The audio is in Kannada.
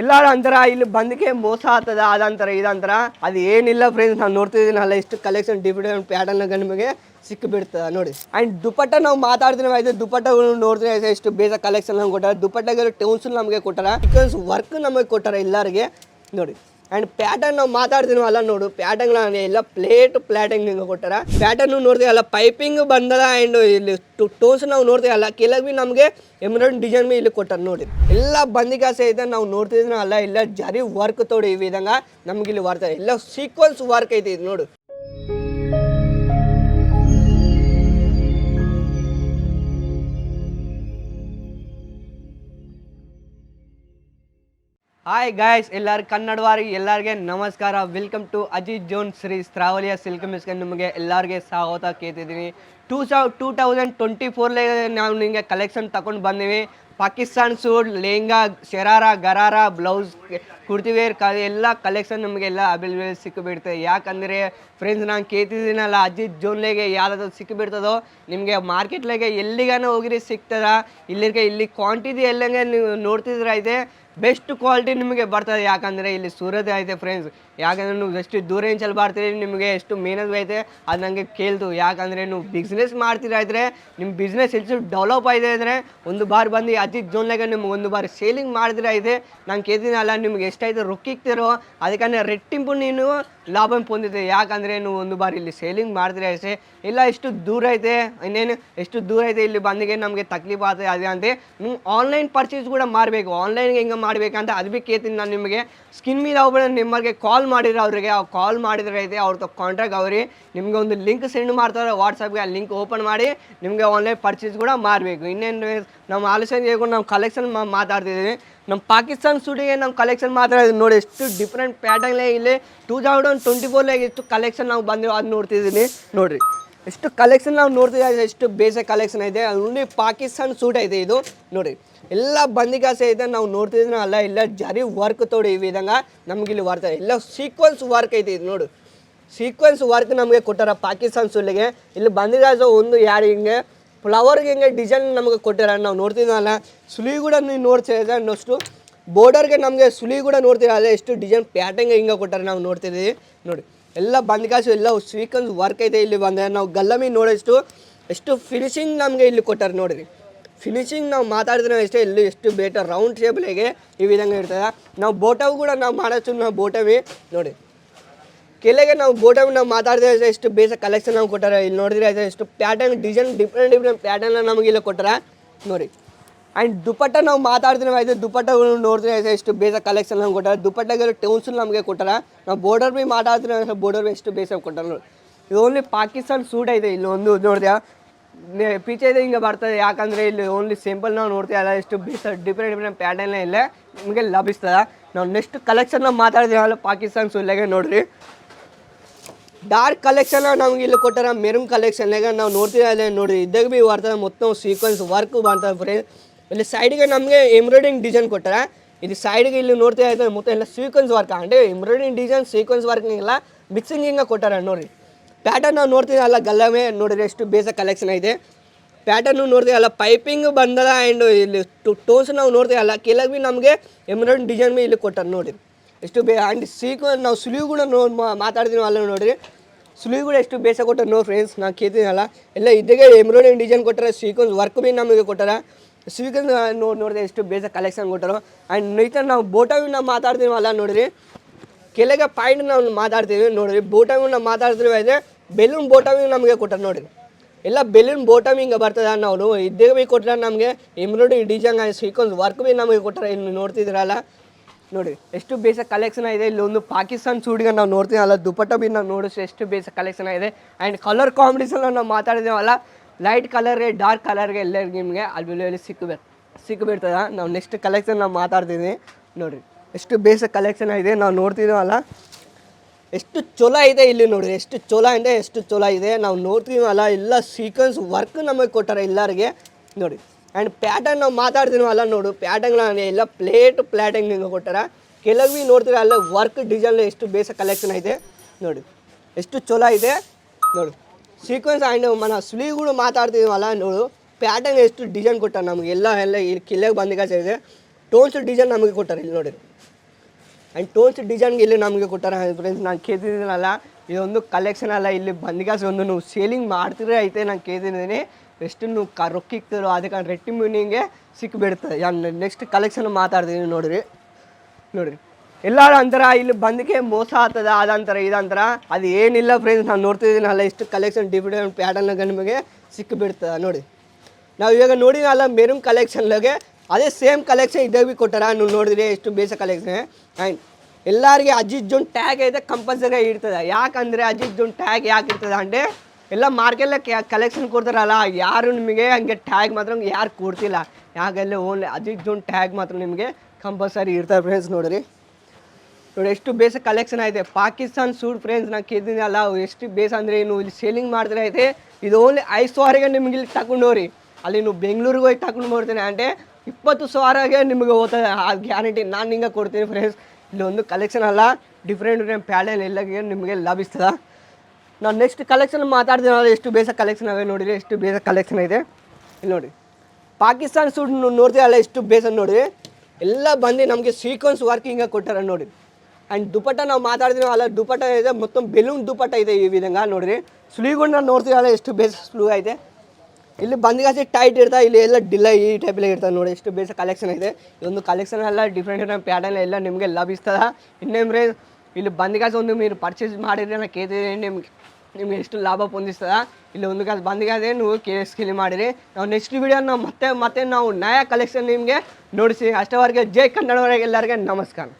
ಎಲ್ಲಾರು ಅಂತಾರ ಇಲ್ಲಿ ಬಂದಕ್ಕೆ ಮೋಸ ಆಗ್ತದ ಅದಂತಾರ ಇದಂತಾರ ಅದು ಏನಿಲ್ಲ ಫ್ರೆಂಡ್ಸ್ ನಾವು ನೋಡ್ತಿದ್ದೀನಿ ಅಲ್ಲ ಇಷ್ಟು ಕಲೆಕ್ಷನ್ ಡಿಫ್ರೆಂಟ್ ಪ್ಯಾಟರ್ನ್ ನಿಮಗೆ ಸಿಕ್ಕಿಬಿಡ್ತದೆ ನೋಡಿ. ಆ್ಯಂಡ್ ದುಪಟ್ಟ ನಾವು ಮಾತಾಡ್ತೀನಿ ಆಯ್ತು, ದುಪಟ್ಟಗಳು ನೋಡ್ತೀವಿ ಆಯ್ತು ಎಷ್ಟು ಬೇಸ ಕಲೆಕ್ಷನ್ ಕೊಟ್ಟಾರೆ. ದುಪಟ್ಟಗಳು ಟೌನ್ಸ್ ನಮಗೆ ಕೊಟ್ಟಾರ. ಬಿಕಾಸ್ ವರ್ಕ್ ನಮಗೆ ಕೊಟ್ಟಾರ ಎಲ್ಲರಿಗೆ, ನೋಡಿ. ಆ್ಯಂಡ್ ಪ್ಯಾಟರ್ನ್ ನಾವು ಮಾತಾಡ್ತೀನಿ ಅಲ್ಲ ನೋಡು ಪ್ಯಾಟರ್ನ್ ಎಲ್ಲ ಪ್ಲೇಟ್ ಪ್ಲಾಟಿಂಗ್ ಕೊಟ್ಟಾರ. ಪ್ಯಾಟರ್ನು ನೋಡ್ತೀವಿ ಅಲ್ಲ ಪೈಪಿಂಗ್ ಬಂದದ ಆ್ಯಂಡ್ ಇಲ್ಲಿ ಟೋನ್ಸ್ ನಾವು ನೋಡ್ತೀವಿ ಅಲ್ಲ, ಕೆಳಗೆ ಬಿ ನಮಗೆ ಎಮ್ರಾಯ್ಡ್ ಡಿಸೈನ್ ಇಲ್ಲಿ ಕೊಟ್ಟಾರ ನೋಡಿ. ಎಲ್ಲ ಬಂದಿಕಾಸೆ ಐತೆ ನಾವು ನೋಡ್ತಿದ್ರೆ ಅಲ್ಲ ಇಲ್ಲ ಜರಿ ವರ್ಕ್ ತೋಡಿ ಈ ವಿಧಂಗ ನಮ್ಗೆ ಇಲ್ಲಿ ಬರ್ತಾರೆ ಎಲ್ಲ ಸೀಕ್ವೆನ್ಸ್ ವರ್ಕ್ ಐತಿ ಇದು ನೋಡು. ಹಾಯ್ ಗಾಯ್ಸ್ ಎಲ್ಲರ ಕನ್ನಡವಾರಿ, ಎಲ್ಲರಿಗೆ ನಮಸ್ಕಾರ. Welcome to Ajit zone Shri ಸ್ತ್ರಾವಲಿಯ silk ಮಿಸ್ಗೆ ನಿಮಗೆ ಎಲ್ಲರಿಗೆ ಸ್ವಾಗತ ಕೇಳ್ತಿದ್ದೀನಿ. ಟೂ ಸಾವ್ ಟೂ ತೌಸಂಡ್ ಟ್ವೆಂಟಿ ಫೋರ್ಲೆ ನಾವು ನಿಮಗೆ ಕಲೆಕ್ಷನ್ ತಗೊಂಡು ಬಂದೀವಿ. ಪಾಕಿಸ್ತಾನ್ ಸೂಟ್ ಲೆಹಂಗಾ, ಶರಾರ, ಗರಾರ ಬ್ಲೌಸ್ ಕುರ್ತಿವೇರ್ ಕ ಎಲ್ಲ ಕಲೆಕ್ಷನ್ ನಮಗೆಲ್ಲ ಅವೈಲೇಬಲ್ ಸಿಕ್ಕಿಬಿಡ್ತದೆ ಯಾಕಂದರೆ ಫ್ರೆಂಡ್ಸ್ ನಾನು ಕೇಳ್ತಿದ್ದೀನಲ್ಲ ಅಜಿತ್ ಜೋನ್ಲೆಗೆ ಯಾವುದಾದ್ರು ಸಿಕ್ಕಿಬಿಡ್ತದೋ ನಿಮಗೆ ಮಾರ್ಕೆಟ್ಲೆಗೆ ಎಲ್ಲಿಗಾನ ಹೋಗಿರಿ ಸಿಗ್ತದ? ಇಲ್ಲಿಗೆ ಇಲ್ಲಿ ಕ್ವಾಂಟಿಟಿ ಎಲ್ಲಂಗೆ ನೀವು ನೋಡ್ತಿದ್ರೆ ಐತೆ ಬೆಸ್ಟ್ ಕ್ವಾಲಿಟಿ ನಿಮಗೆ ಬರ್ತದೆ. ಯಾಕಂದರೆ ಇಲ್ಲಿ ಸೂರತ್ ಐತೆ ಫ್ರೆಂಡ್ಸ್ ಯಾಕಂದರೆ ನೀವು ಎಷ್ಟು ದೂರ ಇಂಚಲ್ಲಿ ಬರ್ತೀರಿ, ನಿಮಗೆ ಎಷ್ಟು ಮೇಹನತ್ ಐತೆ, ಅದು ನನಗೆ ಕೇಳ್ತು. ಯಾಕಂದರೆ ನೀವು ಬಿಸ್ನೆಸ್ ಮಾಡ್ತೀರಾ ಇದ್ರೆ ನಿಮ್ಮ ಬಿಸ್ನೆಸ್ ಹೆಚ್ಚು ಡೆವಲಪ್ ಆಗಿದೆ ಅಂದರೆ ಒಂದು ಬಾರಿ ಬಂದು ಅತಿ ಜೋನ್ಲಾಗ ನಿಮ್ಗೆ ಒಂದು ಬಾರಿ ಸೇಲಿಂಗ್ ಮಾಡಿದ್ರೆ ಐತೆ. ನಾನು ಕೇಳ್ತೀನಲ್ಲ ನಿಮ್ಗೆ ಎಷ್ಟೈತೆ ರೊಕ್ಕಿಗ್ತಿರೋ ಅದಕ್ಕೆ ರೆಟ್ಟಿಂಪು ನೀನು ಲಾಭ ಪೊಂದಿದೆ. ಯಾಕಂದರೆ ನೀವು ಒಂದು ಬಾರಿ ಇಲ್ಲಿ ಸೇಲಿಂಗ್ ಮಾಡಿದ್ರೆ ಐತೆ ಇಲ್ಲ ಎಷ್ಟು ದೂರ ಐತೆ, ಇನ್ನೇನು ಎಷ್ಟು ದೂರ ಐತೆ, ಇಲ್ಲಿ ಬಂದಿಗೆ ನಮಗೆ ತಕ್ಲೀಫ್ ಆಗ್ತದೆ ಅದೇ ಅಂತ. ನೀವು ಆನ್ಲೈನ್ ಪರ್ಚೇಸ್ ಕೂಡ ಮಾಡಬೇಕು. ಆನ್ಲೈನ್ಗೆ ಹೆಂಗೆ ಮಾಡ್ಬೇಕಂತ ಅದು ಕೇಳ್ತೀನಿ ನಾನು ನಿಮಗೆ. ಸ್ಕಿನ್ ಮೀದ ಒಬ್ಬರು ನಿಮಗೆ ಕಾಲ್ ಮಾಡಿದ್ರೆ ಅವರಿಗೆ ಆ ಕಾಲ್ ಮಾಡಿದ್ರೆ ಐತೆ ಅವ್ರದ್ದು ಕಾಂಟ್ರಾಕ್ಟ್ ಅವ್ರಿ. ನಿಮಗೆ ಒಂದು ಲಿಂಕ್ ಸೆಂಡ್ ಮಾಡ್ತಾರೆ ವಾಟ್ಸಪ್ಗೆ ಆ ಲಿಂಕ್ ಓಪನ್ ಮಾಡಿ, ನಿಮಗೆ ಆನ್ಲೈನ್ ಪರ್ಚೇಸ್ ಕೂಡ ಮಾಡಬೇಕು. ಇನ್ನೇನು ನಮ್ಮ ಆಲೋಚನೆ ನಾವು ಕಲೆಕ್ಷನ್ ಮಾತಾಡ್ತಿದ್ದೀವಿ ನಮ್ಮ ಪಾಕಿಸ್ತಾನ್ ಸೂಟಿಗೆ ನಮ್ಮ ಕಲೆಕ್ಷನ್ ಮಾತಾಡೋದು ನೋಡಿ ಎಷ್ಟು ಡಿಫ್ರೆಂಟ್ ಪ್ಯಾಟರ್ನ್ಲೇ ಇಲ್ಲಿ. ಟೂ ತೌಸಂಡ್ ಟ್ವೆಂಟಿ ಫೋರ್ಲಾಗ ಎಷ್ಟು ಕಲೆಕ್ಷನ್ ನಾವು ಬಂದಿರೋ ಅದು ನೋಡ್ತಿದ್ದೀನಿ ನೋಡಿರಿ. ಎಷ್ಟು ಕಲೆಕ್ಷನ್ ನಾವು ನೋಡ್ತಿದ್ದೀವಿ ಎಷ್ಟು ಬೇಸಿಕ್ ಕಲೆಕ್ಷನ್ ಇದೆ. ಓನ್ಲಿ ಪಾಕಿಸ್ತಾನ್ ಸೂಟ್ ಐತೆ ಇದು. ನೋಡಿ ಎಲ್ಲ ಬಂದಿಗಾಸೆ ಐತೆ ನಾವು ನೋಡ್ತಿದ್ರೆ ಅಲ್ಲ, ಇಲ್ಲ, ಜರಿ ವರ್ಕ್ ತೋಡಿ ಈ ವಿಧಂಗ ನಮ್ಗೆ ಇಲ್ಲಿ ಬರ್ತದೆ ಎಲ್ಲ ಸೀಕ್ವೆನ್ಸ್ ವರ್ಕ್ ಐತಿ ಇದು ನೋಡು. ಸೀಕ್ವೆನ್ಸ್ ವರ್ಕ್ ನಮಗೆ ಕೊಟ್ಟಾರ ಪಾಕಿಸ್ತಾನ್ ಸುಲ್ಲಿಗೆ ಇಲ್ಲಿ ಬಂದಿಗಾಸ ಒಂದು ಯಾರು ಹಿಂಗೆ ಫ್ಲವರ್ಗೆ ಹಿಂಗೆ ಡಿಸೈನ್ ನಮಗೆ ಕೊಟ್ಟಾರ. ನಾವು ನೋಡ್ತಿದ್ವಲ್ಲ ಸುಲಿ ಕೂಡ ನೀವು ನೋಡ್ತಿದ್ರೆ ಅಷ್ಟು ಬೋರ್ಡರ್ಗೆ ನಮಗೆ ಸುಲಿ ಕೂಡ ನೋಡ್ತೀರ ಎಷ್ಟು ಡಿಸೈನ್ ಪ್ಯಾಟಿಂಗ್ ಹಿಂಗೆ ಕೊಟ್ಟಾರೆ ನಾವು ನೋಡ್ತಿದ್ದೀವಿ ನೋಡಿ. ಎಲ್ಲ ಬಂದಿಗಾಸು ಎಲ್ಲ ಸೀಕ್ವೆನ್ಸ್ ವರ್ಕ್ ಐತೆ ಇಲ್ಲಿ ಬಂದರೆ. ನಾವು ಗಲ್ಲಮಿ ನೋಡೋಷ್ಟು, ಎಷ್ಟು ಫಿನಿಶಿಂಗ್ ನಮಗೆ ಇಲ್ಲಿ ಕೊಟ್ಟಾರೆ ನೋಡಿರಿ. ಫಿನಿಶಿಂಗ್ ನಾವು ಮಾತಾಡಿದ್ರೆ ಅಷ್ಟೇ ಇಲ್ಲಿ ಎಷ್ಟು ಬೇಟರ್ ರೌಂಡ್ ಶೇಪ್ಲೆಗೆ ಈ ವಿಧಂಗೆ ಇರ್ತದೆ. ನಾವು ಬೋಟವು ಕೂಡ ನಾವು ಮಾಡೋಷ್ಟು ನಾವು ಬೋಟವಿ ನೋಡಿ. ಕೆಲೆಗೆ ನಾವು ಬೋಟವಿ ನಾವು ಮಾತಾಡಿದ್ರೆ ಎಷ್ಟು ಬೇಸ ಕಲೆಕ್ಷನ್ ನಾವು ಕೊಟ್ಟಾರೆ. ಇಲ್ಲಿ ನೋಡಿದ್ರೆ ಎಷ್ಟು pattern design different different pattern ನಮಗೆ ಇಲ್ಲಿ ಕೊಟ್ಟಾರ. ನೋಡಿ. ಆ್ಯಂಡ್ ದುಪಟ್ಟ ನಾವು ಮಾತಾಡ್ತೀವಿ ಆಯಿತು ದುಪ್ಪಟ್ಟಗಳು ನೋಡಿದ್ರೆ ಎಷ್ಟು ಬೇಸ ಕಲೆಕ್ಷನ್ ನಮ್ಗೆ ಕೊಟ್ಟಾರ. ದುಪ್ಪಟ್ಟಗಳು ಟೌನ್ಸ್ ನಮಗೆ ಕೊಟ್ಟಾರ. ನಾವು ಬೋರ್ಡರ್ ಬಿ ಮಾತಾಡ್ತೀವಿ ಬೋರ್ಡರ್ ಬಿ ಎಷ್ಟು ಬೇಸ ಕೊಟ್ಟಾರ ನೋಡಿ. ಇದು ಓನ್ಲಿ ಪಾಕಿಸ್ತಾನ್ ಸೂಟ್ ಐತೆ. ಇಲ್ಲಿ ಒಂದು ನೋಡಿದೆ ಪೀಚೆ ಹಿಂಗೆ ಬರ್ತದೆ. ಯಾಕಂದರೆ ಇಲ್ಲಿ ಓನ್ಲಿ ಸಿಂಪಲ್ ನಾವು ನೋಡ್ತೀವಿ. ಅಲ್ಲ ಎಷ್ಟು ಬೀಸ ಡಿಫ್ರೆಂಟ್ ಡಿಫ್ರೆಂಟ್ ಪ್ಯಾಟರ್ನ್ ಇಲ್ಲೇ. ನಿಮಗೆ ಲಭಿಸ್ತದೆ. ನಾವು ನೆಕ್ಸ್ಟ್ ಕಲೆಕ್ಷನ್ ನಾವು ಮಾತಾಡ್ತೀವಿ. ಅಲ್ಲ, ಪಾಕಿಸ್ತಾನ್ ಸುಲ್ಲೆಗೆ ನೋಡ್ರಿ. ಡಾರ್ಕ್ ಕಲೆಕ್ಷನ್ ನಮ್ಗೆ ಇಲ್ಲಿ ಕೊಟ್ಟಾರ. ಮೆರೂನ್ ಕಲೆಕ್ಷನ್ಯಾಗ ನಾವು ನೋಡ್ತೀವಿ. ಅಲ್ಲೇ ನೋಡ್ರಿ, ಇದ್ದಾಗ ಭೀ ಬರ್ತದೆ. ಮೊತ್ತ ಸೀಕ್ವೆನ್ಸ್ ವರ್ಕ್ ಬರ್ತದೆ ಫ್ರೆಂಡ್ ಇಲ್ಲಿ ಸೈಡ್ಗೆ ನಮಗೆ ಎಂಬ್ರಾಯ್ಡಿಂಗ್ ಡಿಸೈನ್ ಕೊಟ್ಟಾರ. ಇದು ಸೈಡ್ಗೆ ಇಲ್ಲಿ ನೋಡ್ತಾ ಇದ್ದಾರೆ ಮೊತ್ತ ಎಲ್ಲ ಸೀಕ್ವೆನ್ಸ್ ವರ್ಕ್ ಅಂದರೆ ಎಂಬ್ರಾಯ್ಡಿಂಗ್ ಡಿಸೈನ್ ಸೀಕ್ವೆನ್ಸ್ ವರ್ಕ್ ಇಲ್ಲ ಮಿಕ್ಸಿಂಗ್ ಹಿಂಗೆ ಕೊಟ್ಟಾರ ನೋಡ್ರಿ. ಪ್ಯಾಟರ್ನ್ ನಾವು ನೋಡ್ತೀವಿ, ಅಲ್ಲ ಗಲ್ಲಮೆ ನೋಡಿದ್ರೆ ಎಷ್ಟು ಬೇಸ ಕಲೆಕ್ಷನ್ ಐತೆ ಪ್ಯಾಟರ್ನು ನೋಡ್ತೀವಿ, ಅಲ್ಲ ಪೈಪಿಂಗ್ ಬಂದದ ಆ್ಯಂಡ್ ಇಲ್ಲಿ ಟೋನ್ಸ್ ನಾವು ನೋಡ್ತೀವಿ, ಅಲ್ಲ ಕೆಳಗೆ ಭೀ ನಮಗೆ ಎಂಬ್ರಾಯ್ಡಿಂಗ್ ಡಿಸೈನ್ ಭೀ ಇಲ್ಲಿ ಕೊಟ್ಟಾರೆ ನೋಡಿ. ಎಷ್ಟು ಬೇ ಆ್ಯಂಡ್ ಸೀಕ್ ನಾವು ಸುಲಿವು ಕೂಡ ನೋ ಅಲ್ಲ ನೋಡಿರಿ. ಸುಲಿವು ಕೂಡ ಎಷ್ಟು ಬೇಸ ಕೊಟ್ಟಾರೆ ನೋ ಫ್ರೆಂಡ್ಸ್ ನಾನು ಕೇಳ್ತೀನಲ್ಲ ಎಲ್ಲ ಇದ್ದಾಗೆ ಎಂಬ್ರಾಯ್ಡಿಂಗ್ ಡಿಸೈನ್ ಕೊಟ್ಟರೆ ಸೀಕ್ವೆನ್ಸ್ ವರ್ಕ್ ಭೀ ನಮಗೆ ಕೊಟ್ಟಾರ. ಸೀಕ್ವೆನ್ಸ್ ನೋಡಿ ನೋಡಿದೆ ಎಷ್ಟು ಬೇಸ ಕಲೆಕ್ಷನ್ ಕೊಟ್ಟರು. ಆ್ಯಂಡ್ ನೈತ ನಾವು ಬೋಟವಿ ನಾವು ಮಾತಾಡ್ತೀವಲ್ಲ ನೋಡ್ರಿ. ಕೆಳಗೆ ಪಾಯಿಂಟ್ ನಾವು ಮಾತಾಡ್ತೀವಿ ನೋಡಿರಿ ಬೋಟಮಿಂಗ್ ನಾವು ಮಾತಾಡ್ತೀವಿ ಅಂದರೆ ಬೆಲೂನ್ ಬೋಟಮಿಂಗ್ ನಮಗೆ ಕೊಟ್ಟರು ನೋಡಿರಿ. ಎಲ್ಲ ಬೆಲೂನ್ ಬೋಟಮಿ ಹಿಂಗೆ ಬರ್ತದೆ ನಾವು ಇದ್ದೇ ಭೀ ಕೊಟ್ಟರೆ ನಮಗೆ ಎಂಬ್ರಾಯ್ಡ್ರಿ ಡಿಸೈನ್ ಸೀಕ್ವೆನ್ಸ್ ವರ್ಕ್ ಭೀ ನಮಗೆ ಕೊಟ್ಟರೆ. ಇನ್ನು ನೋಡ್ತಿದ್ರಲ್ಲ ನೋಡಿ ಎಷ್ಟು ಬೇಸ ಕಲೆಕ್ಷನ್ ಇದೆ ಒಂದು ಪಾಕಿಸ್ತಾನ್ ಸೂಡಿಗೆ ನಾವು ನೋಡ್ತೀವಿ ಅಲ್ಲ, ದುಪಟ್ಟ ಬಿ ನಾವು ನೋಡಿಸಿ ಎಷ್ಟು ಬೇಸ ಕಲೆಕ್ಷನ್ ಇದೆ ಆ್ಯಂಡ್ ಕಲರ್ ಕಾಂಬಿನೇಷನ್ ನಾವು ಮಾತಾಡಿದೇವಲ್ಲ ಲೈಟ್ ಕಲರ್ಗೆ ಡಾರ್ಕ್ ಕಲರ್ಗೆ ಎಲ್ಲರಿಗೆ ನಿಮಗೆ ಅಲ್ಲಿ ಸಿಕ್ಕಬೇಕು ಸಿಕ್ಕಿಬಿಡ್ತದೆ ನಾವು ನೆಕ್ಸ್ಟ್ ಕಲೆಕ್ಷನ್ ನಾವು ಮಾತಾಡ್ತೀವಿ ನೋಡಿರಿ. ಎಷ್ಟು ಬೇಸ ಕಲೆಕ್ಷನ್ ಇದೆ, ನಾವು ನೋಡ್ತಿದ್ದೀವಲ್ಲ ಎಷ್ಟು ಚೊಲೋ ಇದೆ ಇಲ್ಲಿ ನೋಡಿ ಎಷ್ಟು ಚೊಲೋ ಇದೆ ಎಷ್ಟು ಚೊಲೋ ಇದೆ. ನಾವು ನೋಡ್ತೀವಲ್ಲ ಎಲ್ಲ ಸೀಕ್ವೆನ್ಸ್ ವರ್ಕ್ ನಮಗೆ ಕೊಟ್ಟಾರೆ ಎಲ್ಲರಿಗೆ. ನೋಡಿ ಆ್ಯಂಡ್ ಪ್ಯಾಟರ್ನ್ ನಾವು ಮಾತಾಡ್ತೀವಲ್ಲ ನೋಡು ಪ್ಯಾಟರ್ನ್ ಎಲ್ಲ ಪ್ಲೇಟ್ ಪ್ಲಾಟಿಂಗ್ ಹಿಂಗೆ ಕೊಟ್ಟಾರ. ಕೆಲವೀ ನೋಡ್ತೀರ, ಅಲ್ಲ ವರ್ಕ್ ಡಿಸೈನ್ ಎಷ್ಟು ಬೇಸ ಕಲೆಕ್ಷನ್ ಐತೆ ನೋಡಿ, ಎಷ್ಟು ಚೊಲೋ ಇದೆ. ನೋಡು ಸೀಕ್ವೆನ್ಸ್ ಆ್ಯಂಡ್ ಮನ ಸ್ಲೀವ್ಗಳು ಮಾತಾಡ್ತೀವಲ್ಲ ನೋಡು ಪ್ಯಾಟರ್ನ್ ಎಷ್ಟು ಡಿಸೈನ್ ಕೊಟ್ಟಾರೆ ನಮಗೆ, ಎಲ್ಲ ಎಲ್ಲ ಇಲ್ಲಿ ಕಿಲ್ಲೆಗೆ ಬಂದಿಗೆ ಇದೆ. ಟೋನ್ಸ್ ಡಿಸೈನ್ ನಮಗೆ ಕೊಟ್ಟಾರೆ ಇಲ್ಲಿ ನೋಡಿ ಆ್ಯಂಡ್ ಟೋನ್ಸ್ ಡಿಸೈನ್ಗೆ ಇಲ್ಲಿ ನಮಗೆ ಕೊಟ್ಟಾರ ಫ್ರೆಂಡ್ಸ್ ನಾನು ಕೇಳ್ತಿದ್ದೀನಲ್ಲ, ಇದೊಂದು ಕಲೆಕ್ಷನ್ ಅಲ್ಲ, ಇಲ್ಲಿ ಬಂದಿಗಾಸ್ ಒಂದು ನೀವು ಸೇಲಿಂಗ್ ಮಾಡ್ತಿದ್ರೆ ಐತೆ, ನಾನು ಕೇಳ್ತಿದ್ದೀನಿ. ಎಷ್ಟು ನೀವು ಕ, ರೊಕ್ಕ ಇಕ್ತಿರೋ ಅದಕ್ಕೆ ರೆಟ್ಟಿ ಮೀನಿಂಗೆ ಸಿಕ್ಬಿಡ್ತದೆ ನೆಕ್ಸ್ಟ್ ಕಲೆಕ್ಷನ್ ಮಾತಾಡ್ತೀನಿ ನೋಡಿರಿ. ನೋಡಿರಿ. ಎಲ್ಲರ ಅಂತರ, ಇಲ್ಲಿ ಬಂದಕ್ಕೆ ಮೋಸ ಆಗ್ತದ, ಅದಂತರ, ಇದಂತರ. ಅದು ಏನಿಲ್ಲ ಫ್ರೆಂಡ್ಸ್ ನಾನು ನೋಡ್ತಿದ್ದೀನಲ್ಲ, ಇಷ್ಟು ಕಲೆಕ್ಷನ್ ಡಿಫ್ರೆಂಟ್ ಪ್ಯಾಟರ್ನಾಗ ನಿಮಗೆ ಸಿಕ್ಕಿಬಿಡ್ತದೆ ನೋಡಿ ನಾವು ಇವಾಗ ನೋಡಿನಲ್ಲ, ಮೆರೂನ್ ಕಲೆಕ್ಷನ್ಲಾಗೆ ಅದೇ ಸೇಮ್ ಕಲೆಕ್ಷನ್ ಇದೇ ಕೊಟ್ಟಾರ. ನೀವು ನೋಡಿದ್ರೆ ಎಷ್ಟು ಬೇಸ ಕಲೆಕ್ಷನ್ ಆ್ಯಂಡ್ ಎಲ್ಲರಿಗೆ ಅಜಿತ್ ಜೋನ್ ಟ್ಯಾಗ್ ಐತೆ ಕಂಪಲ್ಸರಿ ಇರ್ತದೆ. ಯಾಕಂದರೆ ಅಜಿತ್ ಜೋನ್ ಟ್ಯಾಗ್ ಯಾಕೆ ಇರ್ತದೆ ಅಂದರೆ ಎಲ್ಲ ಮಾರ್ಕೆಲ್ಲ ಕಲೆಕ್ಷನ್ ಕೊಡ್ತಾರಲ್ಲ, ಯಾರು ನಿಮಗೆ ಹಂಗೆ ಟ್ಯಾಗ್ ಮಾತ್ರ ಯಾರು ಕೊಡ್ತಿಲ್ಲ. ಯಾಕೆಲ್ಲ ಓನ್ಲಿ ಅಜಿತ್ ಜೋನ್ ಟ್ಯಾಗ್ ಮಾತ್ರ ನಿಮಗೆ ಕಂಪಲ್ಸರಿ ಇರ್ತಾರೆ ಫ್ರೆಂಡ್ಸ್ ನೋಡಿರಿ. ನೋಡಿ ಎಷ್ಟು ಬೇಸ ಕಲೆಕ್ಷನ್ ಐತೆ ಪಾಕಿಸ್ತಾನ್ ಸೂಟ್ ಫ್ರೆಂಡ್ಸ್ ನಾನು ಅವು ಎಷ್ಟು ಬೇಸ ಅಂದರೆ ಏನು ಇಲ್ಲಿ ಸೇಲಿಂಗ್ ಮಾಡಿದ್ರೆ ಐತೆ ಇದು ಓನ್ಲಿ ಐದು ಸಾವಿರಗೆ ನಿಮ್ಗೆ ಇಲ್ಲಿ ತಗೊಂಡೋರಿ. ಅಲ್ಲಿ ನೀವು ಬೆಂಗಳೂರಿಗೆ ಹೋಗಿ ತಗೊಂಡು ಬರ್ತೀನಿ. ಅಂದರೆ ಇಪ್ಪತ್ತು ಸಾವಿರಗೆ ನಿಮಗೆ ಹೋಗ್ತದೆ. ಆ ಗ್ಯಾರಂಟಿ ನಾನು ಹಿಂಗೆ ಕೊಡ್ತೀನಿ ಫ್ರೆಂಡ್ಸ್ ಇಲ್ಲಿ ಒಂದು ಕಲೆಕ್ಷನ್ ಅಲ್ಲ ಡಿಫ್ರೆಂಟ್ ಡಿಫ್ರೆಂಟ್ ಪ್ಯಾಲೆನ್ ಎಲ್ಲ ನಿಮಗೆ ಲಭಿಸ್ತದೆ? ನಾನು ನೆಕ್ಸ್ಟ್ ಕಲೆಕ್ಷನ್ ಮಾತಾಡ್ತೀನಿ ಎಷ್ಟು ಬೇಸ ಕಲೆಕ್ಷನ್ ಅವೆ ನೋಡಿರಿ, ಎಷ್ಟು ಬೇಸ ಕಲೆಕ್ಷನ್ ಇದೆ. ಇಲ್ಲಿ ನೋಡಿ ಪಾಕಿಸ್ತಾನ್ ಸೂಟ್ ನೋಡ್ತೀರಲ್ಲ ಎಷ್ಟು ಬೇಸ ನೋಡಿ ಎಲ್ಲ ಬಂದು ನಮಗೆ ಸೀಕ್ವೆನ್ಸ್ ವರ್ಕಿಂಗ ಕೊಟ್ಟಾರ ನೋಡಿ ಆ್ಯಂಡ್ ದುಪಟ್ಟ ನಾವು ಮಾತಾಡ್ತೀವಿ ಅಲ್ಲ, ದುಪಟ್ಟ ಇದೆ ಮೊತ್ತ ಬೆಲೂನ್ ದುಪಟ್ಟ ಇದೆ ಈ ವಿಧಂಗ ನೋಡಿರಿ. ಸುಳಿಗಳನ್ನ ನೋಡ್ತೀರಲ್ಲ ಎಷ್ಟು ಬೇಸ್ ಸ್ಲೂ ಐತೆ ಇಲ್ಲಿ ಬಂದಿಗಾಸಿ ಟೈಟ್ ಇರ್ತಾ, ಇಲ್ಲಿ ಎಲ್ಲ ಡಿಲ್ಲ ಈ ಟೈಪಲ್ಲಿ ಇರ್ತದೆ ನೋಡಿ, ಎಷ್ಟು ಬೇಸ ಕಲೆಕ್ಷನ್ ಇದೆ. ಇದೊಂದು ಕಲೆಕ್ಷನ್ ಎಲ್ಲ ಡಿಫ್ರೆಂಟ್ ಡಿಫ್ರೆಂಟ್ ಪ್ಯಾಟರ್ನ್ ಎಲ್ಲ ನಿಮಗೆ ಲಭಿಸ್ತದ. ಇನ್ನೇಮ್ರೆ ಇಲ್ಲಿ ಬಂದಿಗಾಸಿ ಒಂದು ನೀವು ಪರ್ಚೇಸ್ ಮಾಡಿದ್ರೆ ನಾನು ಕೇಳ್ತಿದ್ದೀನಿ ನಿಮ್ಗೆ ನಿಮ್ಗೆ ಎಷ್ಟು ಲಾಭ ಹೊಂದಿಸ್ತದ. ಇಲ್ಲಿ ಒಂದು ಕಾಸು ಬಂದಿಗಾದ್ರೆ ನೀವು ಕೇಸ್ ಕಿಲಿ ಮಾಡಿರಿ. ನಾವು ನೆಕ್ಸ್ಟ್ ವೀಡಿಯೋ ನಾವು ಮತ್ತೆ ಮತ್ತೆ ನಾವು ನಯಾ ಕಲೆಕ್ಷನ್ ನಿಮಗೆ ನೋಡಿಸಿ. ಅಷ್ಟವರೆಗೆ ಜೈ ಕನ್ನಡವರೆಗೆ ಎಲ್ಲರಿಗೆ ನಮಸ್ಕಾರ.